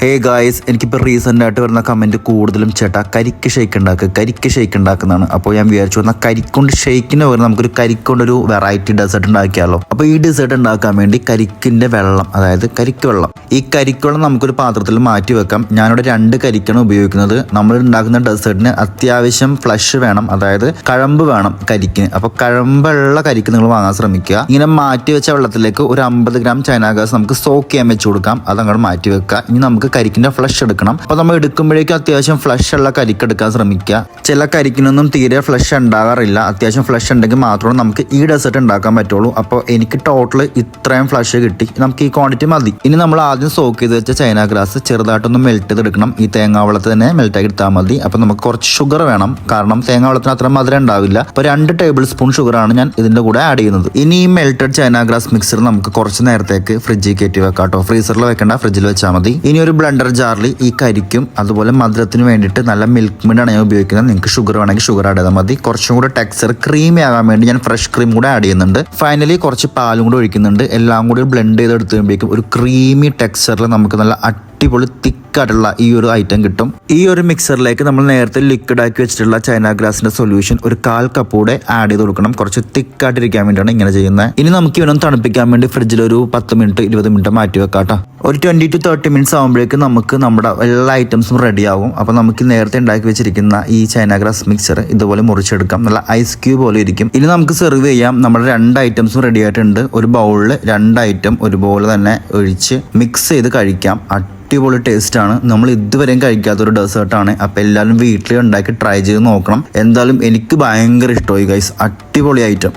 Hey guys എനിക്കിപ്പോൾ recent ആയിട്ട് വരുന്ന കമന്റ് കൂടുതലും ചേട്ടാ കരിക്ക് ഷേക്ക് ഉണ്ടാക്കുക കരിക്ക് ഷേക്ക് ഉണ്ടാക്കുന്നതാണ് അപ്പോൾ ഞാൻ വിചാരിച്ചു എന്നാൽ കരിക്കൊണ്ട് ഷേക്കിന് പകരം നമുക്കൊരു കരിക്കൊണ്ടൊരു വെറൈറ്റി ഡെസേർട്ട് ഉണ്ടാക്കിയാലോ അപ്പോൾ ഈ ഡെസേർട്ട് ഉണ്ടാക്കാൻ വേണ്ടി കരിക്കിന്റെ വെള്ളം അതായത് കരിക്ക് വെള്ളം. ഈ കരിക്കുവെള്ളം നമുക്കൊരു പാത്രത്തിൽ മാറ്റി വെക്കാം. ഞാനിവിടെ രണ്ട് കരിക്കാണ് ഉപയോഗിക്കുന്നത്. നമ്മൾ ഉണ്ടാക്കുന്ന ഡെസേർട്ടിന് അത്യാവശ്യം ഫ്ലഷ് വേണം അതായത് കഴമ്പ് വേണം കരിക്കിന്. അപ്പോൾ കഴമ്പുള്ള കരിക്ക് നിങ്ങൾ വാങ്ങാൻ ശ്രമിക്കുക. ഇങ്ങനെ മാറ്റി വെച്ച വെള്ളത്തിലേക്ക് ഒരു അമ്പത് ഗ്രാം ചൈന ഗ്യാസ് നമുക്ക് സോക്ക് ചെയ്യാൻ വെച്ച് കൊടുക്കാം. അത് അങ്ങോട്ട് മാറ്റി വെക്കുക. ഇനി നമുക്ക് കരിക്കിന്റെ ഫ്ലഷ് എടുക്കണം. അപ്പോൾ നമ്മൾ എടുക്കുമ്പോഴേക്കും അത്യാവശ്യം ഫ്ലഷ് ഉള്ള കരിക്ക് എടുക്കാൻ ശ്രമിക്കുക. ചില കരിക്കിനൊന്നും തീരെ ഫ്ലഷ് ഉണ്ടാകാറില്ല. അത്യാവശ്യം ഫ്ലഷ് ഉണ്ടെങ്കിൽ മാത്രമേ നമുക്ക് ഈ ഡെസേർട്ട് ഉണ്ടാക്കാൻ പറ്റുള്ളൂ. അപ്പോൾ എനിക്ക് ടോട്ടൽ ഇത്രയും ഫ്ലഷ് കിട്ടി. നമുക്ക് ഈ ക്വാണ്ടിറ്റി മതി. ഇനി നമ്മൾ ആദ്യം സോക്ക് ചെയ്ത് വെച്ച ചൈന ഗ്രാസ് ചെറുതായിട്ടൊന്ന് മെൽറ്റ് ചെയ്തെടുക്കണം. ഈ തേങ്ങാവെള്ളത്തിൽ തന്നെ മെൽറ്റാക്കി എടുത്താൽ മതി. അപ്പോൾ നമുക്ക് കുറച്ച് ഷുഗർ വേണം. കാരണം തേങ്ങാവളത്തിന് അത്ര മധുരം ഉണ്ടാവില്ല. അപ്പോൾ രണ്ട് ടേബിൾ സ്പൂൺ ഷുഗറാണ് ഞാൻ ഇതിന്റെ കൂടെ ആഡ് ചെയ്യുന്നത്. ഇനി ഈ മെൽറ്റഡ് ചൈന ഗ്രാസ് മിക്സർ നമുക്ക് കുറച്ച് നേരത്തേക്ക് ഫ്രിഡ്ജിൽ കയറ്റി വെക്കാം ഫ്രീസറിൽ വെക്കേണ്ട. ഫ്രിഡ്ജിൽ വെച്ചാൽ മതി. ഇനി ഒരു ബ്ലെൻഡർ ജാറിൽ ഈ കരിക്കും അതുപോലെ മധുരത്തിന് വേണ്ടിയിട്ട് നല്ല മിൽക്ക് മിഡാണ് ഞാൻ ഉപയോഗിക്കുന്നത്. നിങ്ങൾക്ക് ഷുഗർ വേണമെങ്കിൽ ഷുഗർ ആഡ് ചെയ്താൽ മതി. കുറച്ചും കൂടെ ടെക്സ്ചർ ക്രീമി ആകാൻ വേണ്ടി ഞാൻ ഫ്രഷ് ക്രീം കൂടെ ആഡ് ചെയ്യുന്നുണ്ട്. ഫൈനലി കുറച്ച് പാലും കൂടെ ഒഴിക്കുന്നുണ്ട്. എല്ലാം കൂടി ബ്ലെൻഡ് ചെയ്തെടുത്ത് കഴിയുമ്പോഴേക്കും ഒരു ക്രീമി ടെക്സ്ചറിൽ നമുക്ക് നല്ല അടിപൊളി തിക്കായിട്ടുള്ള ഈ ഒരു ഐറ്റം കിട്ടും. ഈ ഒരു മിക്സറിലേക്ക് നമ്മൾ നേരത്തെ ലിക്വിഡ് ആക്കി വെച്ചിട്ടുള്ള ചൈന ഗ്രാസിന്റെ സൊല്യൂഷൻ ഒരു കാൽ കപ്പ് കൂടെ ആഡ് ചെയ്ത് കൊടുക്കണം. കുറച്ച് തിക്കായിട്ടിരിക്കാൻ വേണ്ടിയാണ് ഇങ്ങനെ ചെയ്യുന്നത്. ഇനി നമുക്ക് ഇവനും തണുപ്പിക്കാൻ വേണ്ടി ഫ്രിഡ്ജിൽ ഒരു പത്ത് മിനിറ്റ് ഇരുപത് മിനിറ്റ് മാറ്റി വെക്കാട്ടോ. ഒരു ട്വന്റി ടു തേർട്ടി മിനിറ്റ്സ് ആകുമ്പോഴേക്കും നമുക്ക് നമ്മുടെ എല്ലാ ഐറ്റംസും റെഡി ആവും. അപ്പോൾ നമുക്ക് നേരത്തെ ഉണ്ടാക്കി വെച്ചിരിക്കുന്ന ഈ ചൈന ഗ്രാസ് മിക്സർ ഇതുപോലെ മുറിച്ചെടുക്കാം. നല്ല ഐസ് ക്യൂബ് പോലെ ഇരിക്കും. ഇനി നമുക്ക് സെർവ് ചെയ്യാം. നമ്മുടെ രണ്ട് ഐറ്റംസും റെഡി ആയിട്ടുണ്ട്. ഒരു ബൗളിൽ രണ്ട് ഐറ്റം ഒരുപോലെ തന്നെ ഒഴിച്ച് മിക്സ് ചെയ്ത് കഴിക്കാം. അടിപൊളി ടേസ്റ്റ് ആണ്. നമ്മൾ ഇതുവരെയും ഒരു ഡെസേർട്ടാണ് അപ്പോൾ എല്ലാവരും വീട്ടിൽ ഉണ്ടാക്കി ട്രൈ ചെയ്ത് നോക്കണം. എന്തായാലും എനിക്ക് ഭയങ്കര ഇഷ്ടമായി ഗൈസ് അടിപൊളി ഐറ്റം